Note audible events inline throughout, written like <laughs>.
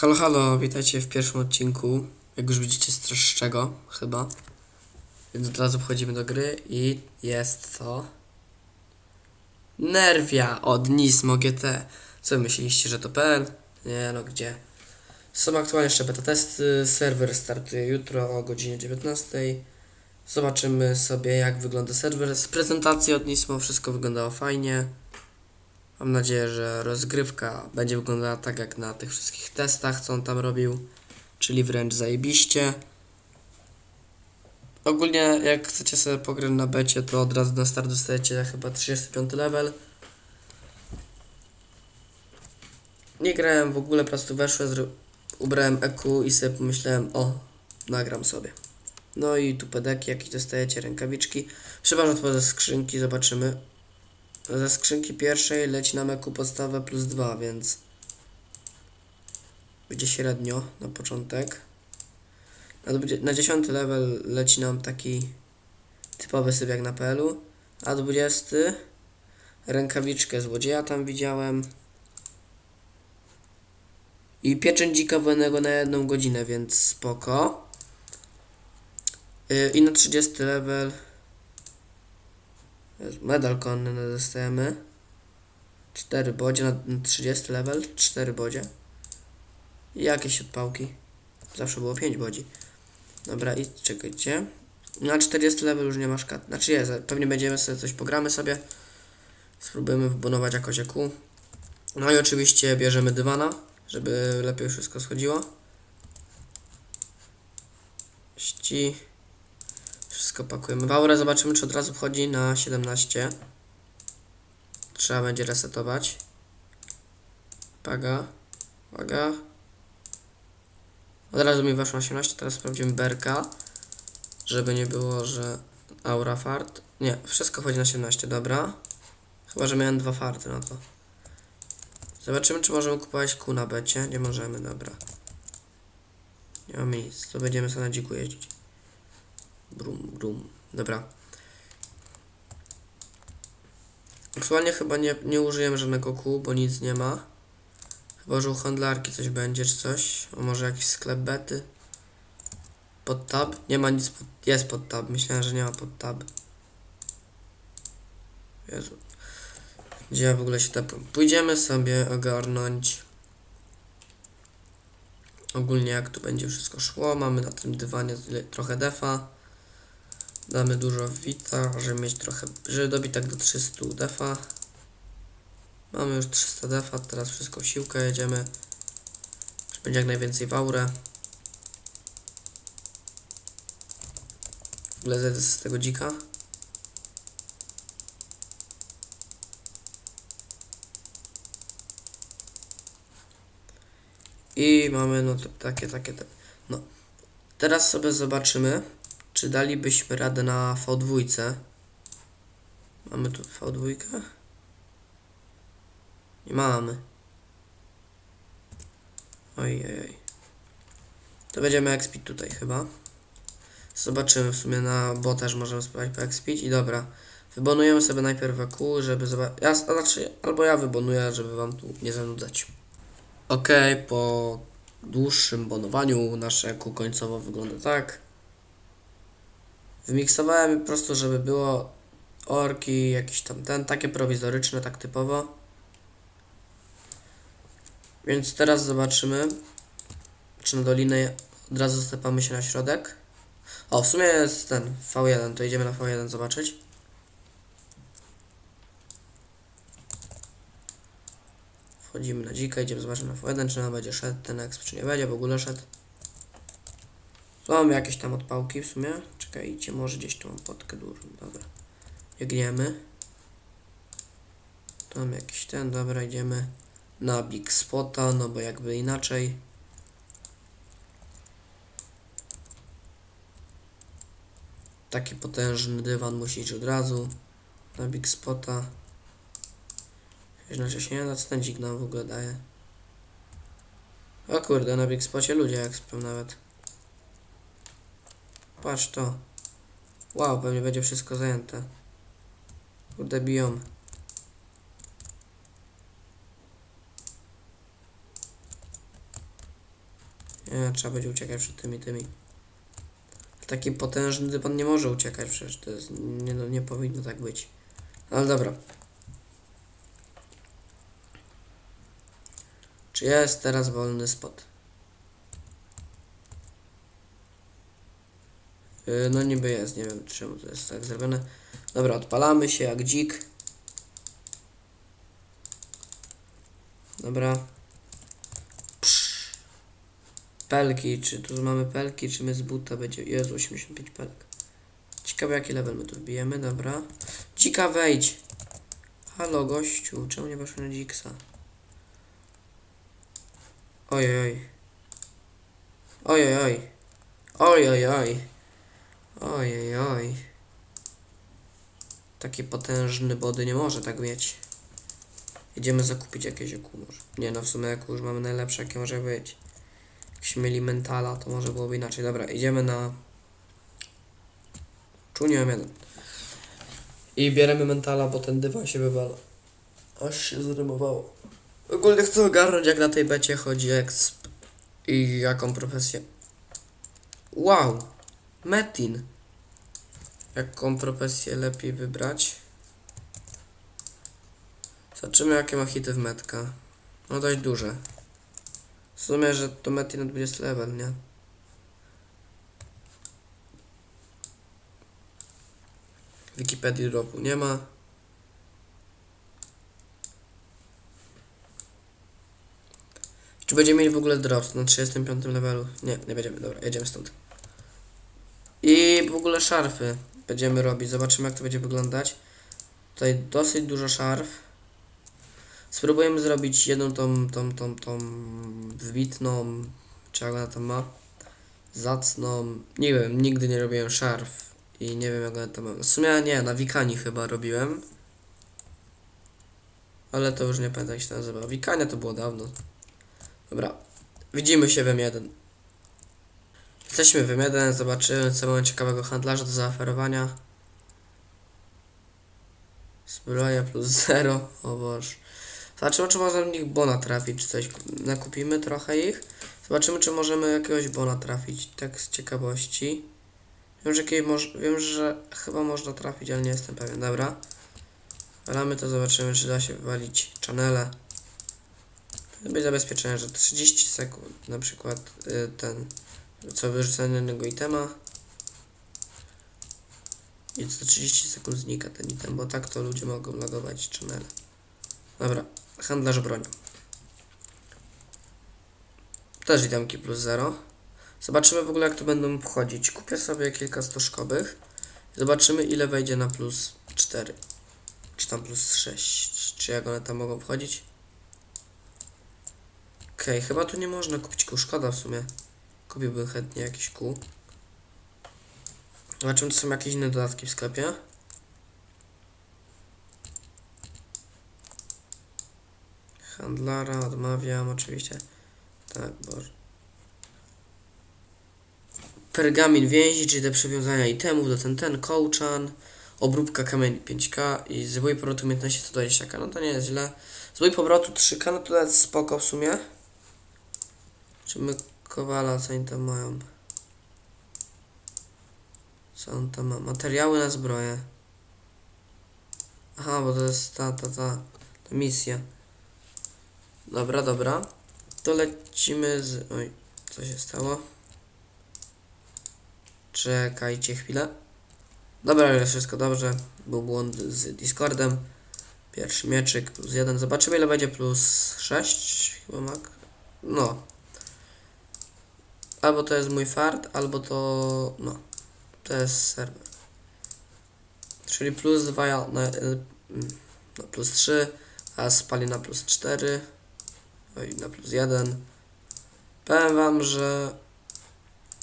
Halo, halo, witajcie w pierwszym odcinku. Jak już widzicie, straszczego chyba. Więc od razu wchodzimy do gry i jest to... Nerwia od Nismo GT. Co myśleliście, że to PL? Nie no, gdzie? Są aktualnie jeszcze beta testy, serwer startuje jutro o godzinie 19. Zobaczymy sobie jak wygląda serwer. Z prezentacji od Nismo wszystko wyglądało fajnie. Mam nadzieję, że rozgrywka będzie wyglądała tak jak na tych wszystkich testach, co on tam robił, czyli wręcz zajebiście. Ogólnie jak chcecie sobie pograć na becie, to od razu na start dostajecie chyba 35 level. Nie grałem w ogóle, po prostu weszłem, ubrałem EQ i sobie pomyślałem, o, nagram sobie. No i tu pedeki, jakieś dostajecie, rękawiczki. Przeważnie to ze skrzynki, zobaczymy. Ze skrzynki pierwszej leci nam EQ podstawę plus 2, więc będzie średnio na początek. Na, na 10 level leci nam taki typowy syp jak na PL-u, a 20 rękawiczkę złodzieja tam widziałem i pieczęć dzika wolnego na jedną godzinę, więc spoko. Yy, I na 30 level Medal konny dostajemy. 4 bodzie na na 30 level, 4 bodzie. I jakieś odpałki. Zawsze było 5 bodzi. Dobra, i czekajcie. Na 40 level już nie ma szkat. Znaczy jest, pewnie będziemy sobie coś pogramy sobie. Spróbujemy wbudować jakoś jaku. No i oczywiście bierzemy dywana, żeby lepiej wszystko schodziło. Ści. Wszystko pakujemy. W zobaczymy, czy od razu wchodzi na 17. Trzeba będzie resetować. Paga. Paga. Od razu mi weszło 18. Teraz sprawdzimy berka. Żeby nie było, że aura fart. Nie, wszystko wchodzi na 17, dobra. Chyba, że miałem dwa farty na to. Zobaczymy, czy możemy kupować kół na becie. Nie możemy, dobra. Nie mamy nic. To będziemy sobie na dziku jeździć. Brum, brum. Dobra. Aktualnie chyba nie, nie użyjemy żadnego kół, bo nic nie ma. Chyba, że u handlarki coś będzie, czy coś. A może jakiś sklep bety. Pod tab? Nie ma nic pod... Jest pod tab. Myślałem, że nie ma pod tab. Jezu. Gdzie ja w ogóle się tepłem? Pójdziemy sobie ogarnąć ogólnie jak tu będzie wszystko szło. Mamy na tym dywanie trochę defa. Damy dużo wita, żeby mieć trochę, żeby dobić tak do 300 defa. Mamy już 300 defa, teraz wszystko siłkę jedziemy. Żeby będzie jak najwięcej w aurę. W ogóle z tego dzika. I mamy no takie, takie, te. no. Teraz sobie zobaczymy, czy dalibyśmy radę na V2. Mamy tu V2? Nie mamy. Oj, oj, oj. To będziemy expić tutaj chyba. Zobaczymy w sumie na bo też możemy spróbować po expić i dobra. Wybonujemy sobie najpierw EQ, żeby zobaczyć. Ja, znaczy, albo ja wybonuję, żeby wam tu nie zanudzać. Ok, po dłuższym bonowaniu nasze EQ końcowo wygląda tak. Wymiksowałem po prostu, żeby było orki, jakiś tam ten, takie prowizoryczne, tak typowo. Więc teraz zobaczymy, czy na dolinę od razu stepamy się na środek. O, w sumie jest ten V1, to idziemy na V1 zobaczyć. Wchodzimy na dzika, idziemy zobaczyć na V1, czy nam będzie szedł ten exp, czy nie będzie, w ogóle szedł. Mamy jakieś tam odpałki w sumie. Czekajcie, może gdzieś tu mam potkę dużą, dobra. Biegniemy. Tu mam jakiś ten, dobra, idziemy na Big Spota, no bo jakby inaczej. Taki potężny dywan musi iść od razu na Big Spota. Inaczej się nie da, co nam w ogóle daje. O kurde, na Big Spocie ludzie jak spią nawet. Patrz to. Wow, pewnie będzie wszystko zajęte. Kurde, biją. Nie, trzeba będzie uciekać przed tymi, tymi. Taki potężny dywan nie może uciekać, przecież to jest, nie, no, nie powinno tak być. Ale dobra. Czy jest teraz wolny spot? No niby jest, nie wiem czemu to jest tak zrobione. Dobra, odpalamy się jak dzik. Dobra. Psz. Pelki, czy tu mamy pelki, czy my z buta będzie... Jezu, 85 pelek. Ciekawe jaki level my tu wbijemy, dobra. Dzika wejdź. Halo gościu, czemu nie weszło na dziksa? Oj, oj, oj. Oj, oj. Taki potężny body nie może tak mieć. Idziemy zakupić jakieś oku. Nie no, w sumie jak już mamy najlepsze jakie może być. Jakbyśmy mieli mentala, to może byłoby inaczej. Dobra, idziemy na... Czuniłem jeden. I bierzemy mentala, bo ten dywan się wywala. Aż się zrymowało. Ogólnie chcę ogarnąć jak na tej becie chodzi exp i jaką profesję. Wow! Metin. Jaką profesję lepiej wybrać? Zobaczymy jakie ma hity w metka. No dość duże. W sumie, że to Metin na 20 level, nie? Wikipedii dropu nie ma. Czy będziemy mieli w ogóle drop na 35 levelu? Nie, nie będziemy. Dobra, jedziemy stąd. I w ogóle szarfy będziemy robić. Zobaczymy jak to będzie wyglądać. Tutaj dosyć dużo szarf. Spróbujemy zrobić jedną tą, tą, tą, tą wybitną, czy jak ona ma, zacną, nie wiem, nigdy nie robiłem szarf i nie wiem jak ona tam ma. W sumie nie, na Wikani chyba robiłem. Ale to już nie pamiętam jak się to nazywa. Wikania to było dawno. Dobra, widzimy się w M1. Jesteśmy w M1, zobaczymy co mamy ciekawego handlarza do zaoferowania. Zbroja plus 0, o Boże. Zobaczymy, czy można w nich bona trafić, czy coś. Nakupimy trochę ich. Zobaczymy, czy możemy jakiegoś bona trafić, tak z ciekawości. Wiem, że, wiem, że chyba można trafić, ale nie jestem pewien. Dobra. Walamy to, zobaczymy, czy da się wywalić channele. Być zabezpieczenie, że 30 sekund, na przykład y, ten, co wyrzucenie jednego itema. I co 30 sekund znika ten item, bo tak to ludzie mogą logować channele. Dobra, handlarz bronią. Też itemki plus 0. Zobaczymy w ogóle jak to będą wchodzić. Kupię sobie kilka stożkowych. Zobaczymy ile wejdzie na plus 4. Czy tam plus 6. Czy jak one tam mogą wchodzić. Okej, chyba tu nie można kupić. Szkoda w sumie. Kupiłbym chętnie jakiś kół. Zobaczymy czy są jakieś inne dodatki w sklepie. Handlara odmawiam oczywiście. Tak, boże. Pergamin więzi, czyli te przywiązania itemów do ten ten, kołczan, obróbka kamieni 5k i zwój powrotu umiejętności 120k, no to nie jest źle. Zwój powrotu 3k, no to jest spoko w sumie. Czy my kowala, co oni tam mają? Co on tam ma? Materiały na zbroję. Aha, bo to jest ta, ta, ta, ta misja. Dobra, dobra. To lecimy z... Oj, co się stało? Czekajcie chwilę. Dobra, jest wszystko dobrze. Był błąd z Discordem. Pierwszy mieczyk plus jeden. Zobaczymy ile będzie plus 6 chyba mak. No. Albo to jest mój fart, albo to... No. To jest serwer. Czyli plus 2 ja, no, y, no, plus 3, a spali na plus 4. Oj, na plus 1. Powiem wam, że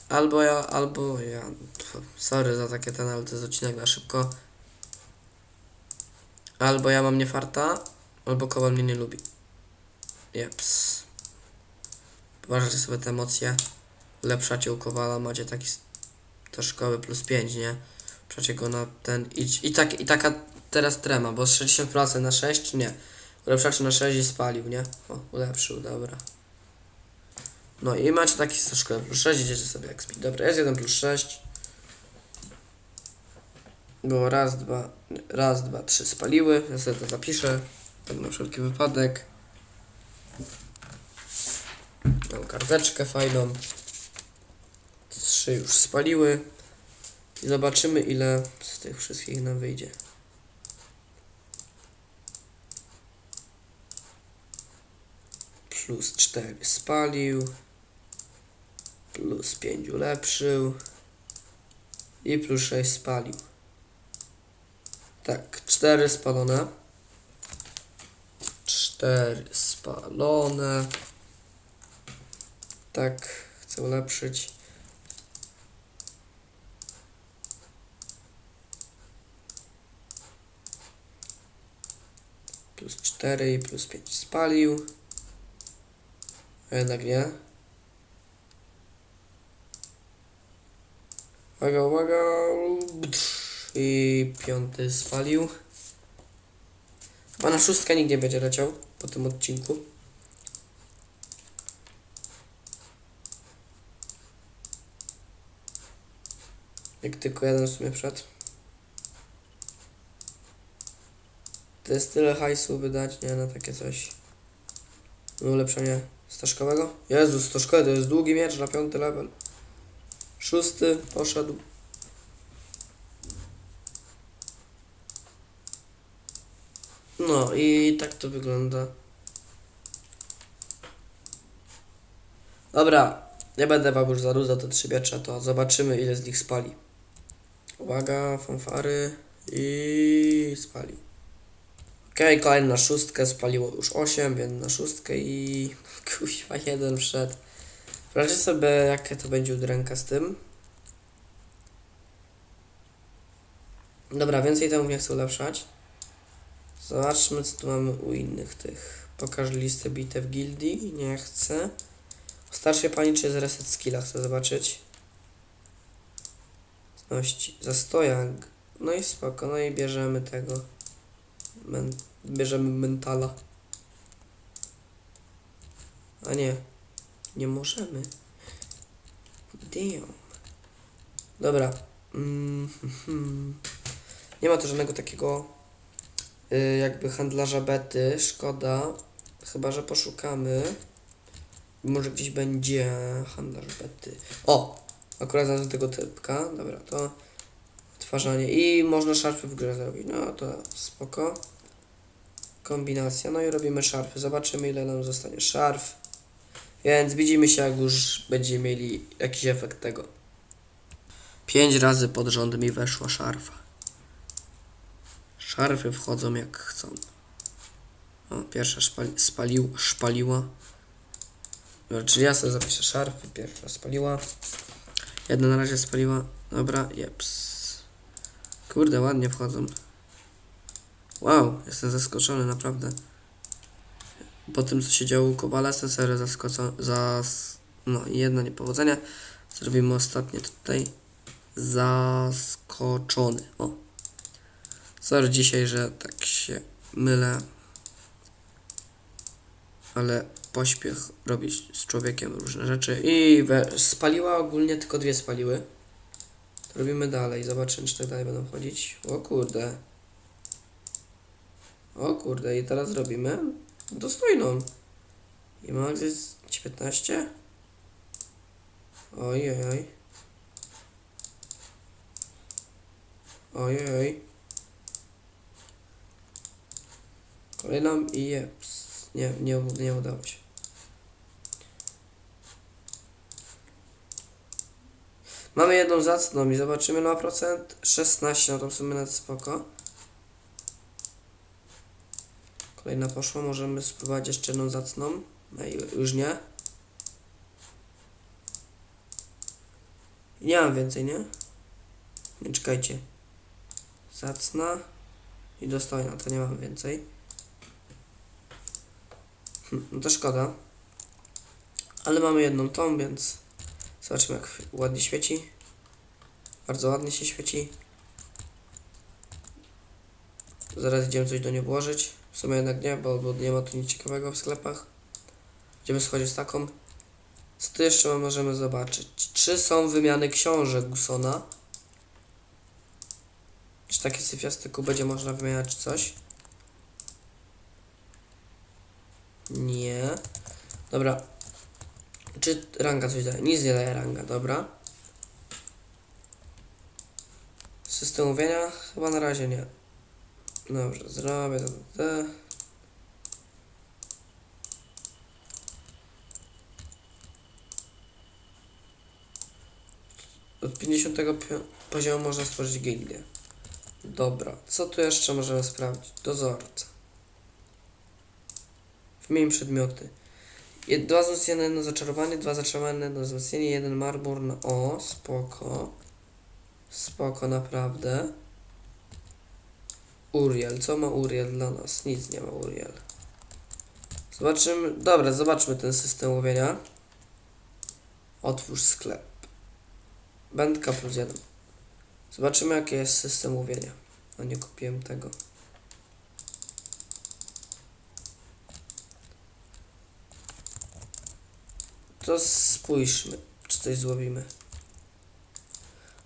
albo ja, albo ja. Sorry za takie ten, ale to jest odcinek na szybko. Albo ja mam nie farta, albo kowal mnie nie lubi. Jeps. Uważajcie sobie te emocje. Lepszacie u kowala, macie taki to szkoły plus 5, nie? Przacie go na ten. I, i, tak, I taka teraz trema, bo z 60% na 6 nie. Ulepszaczy na 6 i spalił, nie? O, ulepszył, dobra. No i macie taki troszkę plus 6, idziecie sobie speed. Dobra, jest 1 plus 6. Było raz, dwa, raz, dwa, trzy spaliły. Ja sobie to zapiszę. Tak na wszelki wypadek. Mam karteczkę fajną. Trzy już spaliły. I zobaczymy ile z tych wszystkich nam wyjdzie. Plus 4 spalił. Plus 5 ulepszył. I plus 6 spalił. Tak, 4 spalone. 4 spalone. Tak, chcę ulepszyć. Plus 4 i plus 5 spalił. A jednak nie. Uwaga, uwaga. I piąty spalił. Chyba na szóstkę nikt nie będzie leciał po tym odcinku. Jak tylko jeden w sumie przed. To jest tyle hajsu wydać, nie, na takie coś. No ulepszenie staszkowego. Jezus, staszkowy to jest długi miecz na piąty level. Szósty poszedł. No i tak to wygląda. Dobra, nie będę wam już zanudzał te trzy miecze, to zobaczymy ile z nich spali. Uwaga, fanfary i spali. Okej, kolejny na szóstkę, spaliło już 8, więc na szóstkę i <laughs> kuźwa jeden wszedł. Sprawdźcie sobie jakie to będzie udręka z tym. Dobra, więcej temu nie chcę ulepszać. Zobaczmy co tu mamy u innych tych. Pokaż listę bitew gildii. Nie chcę. Starszej pani czy z reset skilla chcę zobaczyć. Zności. Zastojak. No i spoko. No i bierzemy tego. Men bierzemy mentala. A nie. Nie możemy. Damn. Dobra. Mm, hmm. Nie ma tu żadnego takiego y, jakby handlarza bety. Szkoda. Chyba, że poszukamy. Może gdzieś będzie handlarz bety. O! Akurat znalazłem tego typka. Dobra, to odtwarzanie. I można szarfy w grze zrobić. No to spoko. Kombinacja. No i robimy szarfy. Zobaczymy ile nam zostanie szarf. Więc widzimy się jak już będziemy mieli jakiś efekt tego. Pięć razy pod rząd mi weszła szarfa. Szarfy wchodzą jak chcą. O, pierwsza szpali, spalił, szpaliła. Dobra, czyli ja sobie zapiszę szarfy. Pierwsza spaliła. Jedna na razie spaliła. Dobra, jeps. Kurde, ładnie wchodzą. Wow, jestem zaskoczony, naprawdę. Po tym, co się działo u Kowala, jestem serio zaskoczony. Zas... No jedno niepowodzenie. Zrobimy ostatnie tutaj. Zaskoczony. O. Sorry dzisiaj, że tak się mylę. Ale pośpiech robi z człowiekiem różne rzeczy. I spaliła ogólnie, tylko dwie spaliły. Robimy dalej. Zobaczymy, czy tak dalej będą chodzić. O kurde. O kurde, i teraz robimy dostojną. I max jest 15. Oj, oj, oj. Oj, oj, oj. Kolejną i jeps. Nie, nie, nie udało się. Mamy jedną zacną i zobaczymy na procent. 16, no to w sumie nawet spoko. Kolejna poszła, możemy spróbować jeszcze jedną zacną. No i już nie. Nie mam więcej, nie? Nie czekajcie. Zacna i dostojna, to nie mam więcej. Hm, no to szkoda. Ale mamy jedną tą, więc zobaczymy jak ładnie świeci. Bardzo ładnie się świeci. Zaraz idziemy coś do niej włożyć. W sumie jednak nie, bo, bo nie ma tu nic ciekawego w sklepach. Będziemy schodzić z taką. Co tu jeszcze możemy zobaczyć? Czy są wymiany książek Gusona? Czy takie syfiastyku będzie można wymieniać coś? Nie. Dobra. Czy ranga coś daje? Nic nie daje ranga, dobra. System mówienia? Chyba na razie nie. Dobrze, zrobię to, to. Od 50 pi- poziomu można stworzyć gildię. Dobra, co tu jeszcze możemy sprawdzić? Dozorca. Wymień przedmioty. Dwa wzmocnione, jedno zaczarowanie, dwa zaczarowane, jedno wzmocnienie, jeden marmur. O, spoko. Spoko, naprawdę. Uriel, co ma Uriel dla nas? Nic nie ma Uriel. Zobaczymy, dobra, zobaczmy ten system łowienia. Otwórz sklep. Będka plus jeden. Zobaczymy jaki jest system łowienia. No nie kupiłem tego. To spójrzmy, czy coś złowimy.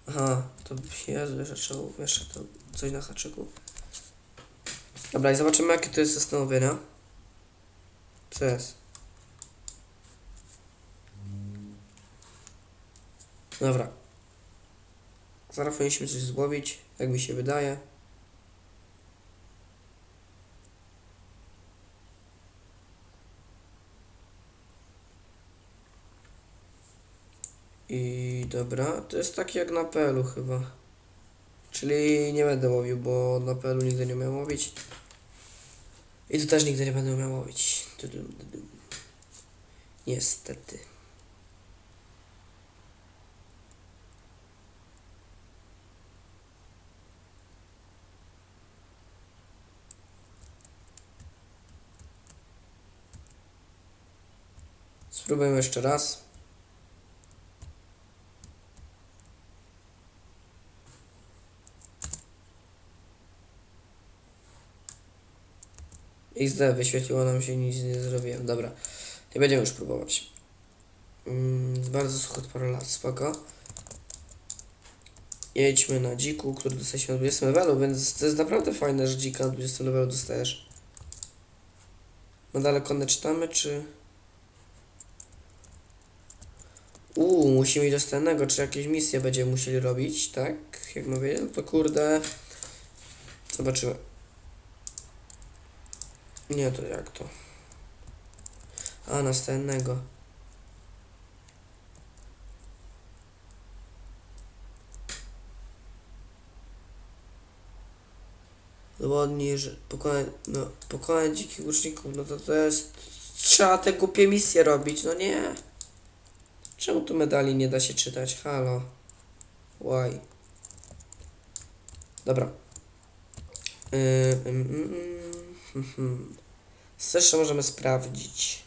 Aha, to Jezu, jeszcze trzeba jeszcze to coś na haczyku. Dobra, i zobaczymy jaki to jest system łowienia. Co jest? Dobra. Zaraz powinniśmy coś złowić, jak mi się wydaje. I dobra, to jest taki jak na PL-u chyba. Czyli nie będę łowił, bo na PL-u nigdy nie miałem łowić. I tu też nigdy nie będę miał łowić. Niestety. Spróbujmy jeszcze raz. XD wyświetliło nam się, nic nie zrobiłem. Dobra, nie będziemy już próbować. Mm, bardzo sucho od paru lat, spoko. Jedźmy na dziku, który dostaliśmy na 20 levelu, więc to jest naprawdę fajne, że dzika na 20 levelu dostajesz. Nadal konne czytamy, czy... Uuu, musimy iść do stajnego, czy jakieś misje będziemy musieli robić, tak? Jak mówię, no to kurde... Zobaczymy. Nie, to jak to? A, następnego. Pokonać, no, pokonać dzikich łuczników, no to to jest... Trzeba te głupie misje robić, no nie. Czemu tu medali nie da się czytać? Halo. Why? Dobra. Yy, hmm. Jeszcze możemy sprawdzić?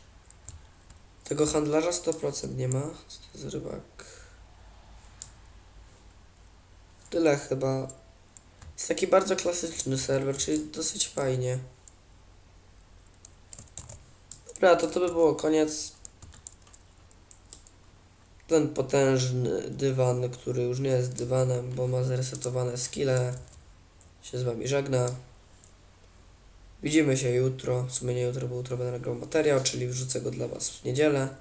Tego handlarza 100% nie ma. Co to jest rybak? Tyle chyba. Jest taki bardzo klasyczny serwer, czyli dosyć fajnie. Dobra, to to by było koniec. Ten potężny dywan, który już nie jest dywanem, bo ma zresetowane skille, się z wami żegna. Widzimy się jutro, w sumie nie jutro, bo jutro będę nagrał materiał, czyli wrzucę go dla Was w niedzielę.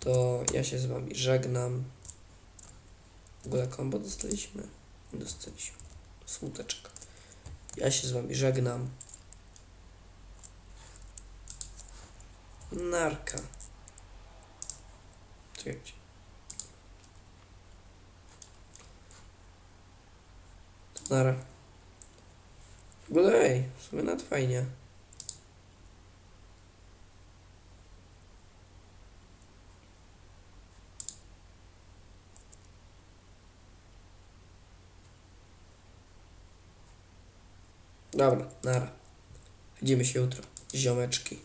To ja się z Wami żegnam. W ogóle kombo dostaliśmy? Nie dostaliśmy. Smuteczek. Ja się z Wami żegnam. Narka. Czekajcie. Nara. Ogóle ej, w sumie nawet fajnie. Dobra, nara. Widzimy się jutro. Ziomeczki.